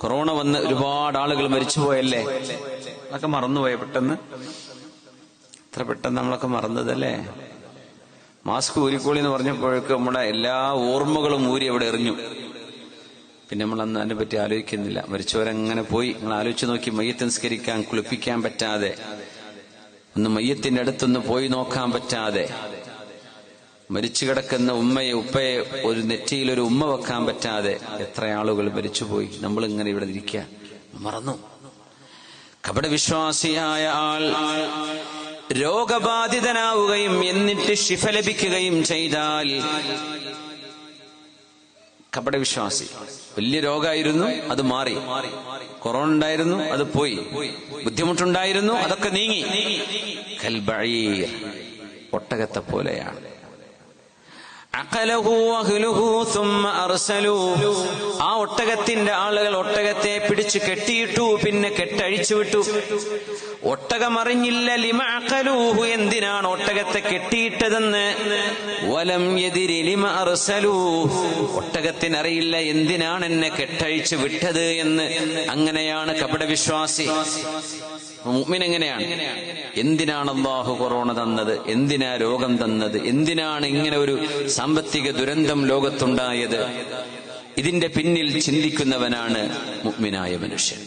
Corona വന്ന് ഒരുപാട് ആളുകൾ മരിച്ചുപോയല്ലേ അതൊക്കെ മറന്നുപോയ പെട്ടെന്ന്? എത്ര പെട്ടെന്ന് നമ്മളൊക്കെ മറന്നതല്ലേ? മാസ്ക് ഊരിക്കോളി എന്ന് പറഞ്ഞപ്പോഴേക്ക് നമ്മുടെ എല്ലാ ഓർമ്മകളും ഊരി അവിടെ എറിഞ്ഞു. പിന്നെ നമ്മൾ അന്ന് അതിനെ പറ്റി ആലോചിക്കുന്നില്ല. മരിച്ചവരങ്ങനെ പോയി. നിങ്ങൾ ആലോചിച്ച് നോക്കി. മയ്യത്ത് നിസ്കരിക്കാൻ കുളിപ്പിക്കാൻ പറ്റാതെ. ഒന്ന് മയ്യത്തിന്റെ അടുത്തൊന്ന് പോയി നോക്കാൻ പറ്റാതെ. മരിച്ചു കിടക്കുന്ന ഉമ്മയെ ഉപ്പയെ ഒരു നെറ്റിയിൽ ഒരു ഉമ്മ വെക്കാൻ പറ്റാതെ എത്ര ആളുകൾ മരിച്ചുപോയി. നമ്മൾ ഇങ്ങനെ ഇവിടെ ഇരിക്കുക. മറന്നു. കപട വിശ്വാസിയായ ആൾ രോഗബാധിതനാവുകയും എന്നിട്ട് ശിഫ ലഭിക്കുകയും ചെയ്താൽ കപട വിശ്വാസി വലിയ രോഗമായിരുന്നു അത് മാറി. കൊറോണ ഉണ്ടായിരുന്നു അത് പോയി. ബുദ്ധിമുട്ടുണ്ടായിരുന്നു അതൊക്കെ നീങ്ങി. ഒട്ടകത്തെ പോലെയാണ്. ആ ഒട്ടകത്തിന്റെ ആളുകൾ ഒട്ടകത്തെ പിടിച്ചു കെട്ടിയിട്ടു പിന്നെ കെട്ടഴിച്ചു വിട്ടു. ഒട്ടകം അറിഞ്ഞില്ല ലിമ അഖലൂഹു എന്തിനാണ് ഒട്ടകത്തെ കെട്ടിയിട്ടതെന്ന്? വലം എതിരി ലിമ അറസലൂ ഒട്ടകത്തിനറിയില്ല എന്തിനാണ് എന്നെ കെട്ടഴിച്ചു വിട്ടത് എന്ന്. അങ്ങനെയാണ് കപടവിശ്വാസി. മുഅ്മിൻ എങ്ങനെയാണ്? എന്തിനാണ് അള്ളാഹു കൊറോണ തന്നത്? എന്തിനാ രോഗം തന്നത്? എന്തിനാണ് ഇങ്ങനെ ഒരു സാമ്പത്തിക ദുരന്തം ലോകത്തുണ്ടായത് ഇതിന്റെ പിന്നിൽ ചിന്തിക്കുന്നവനാണ് മുഗ്മിനായ മനുഷ്യൻ.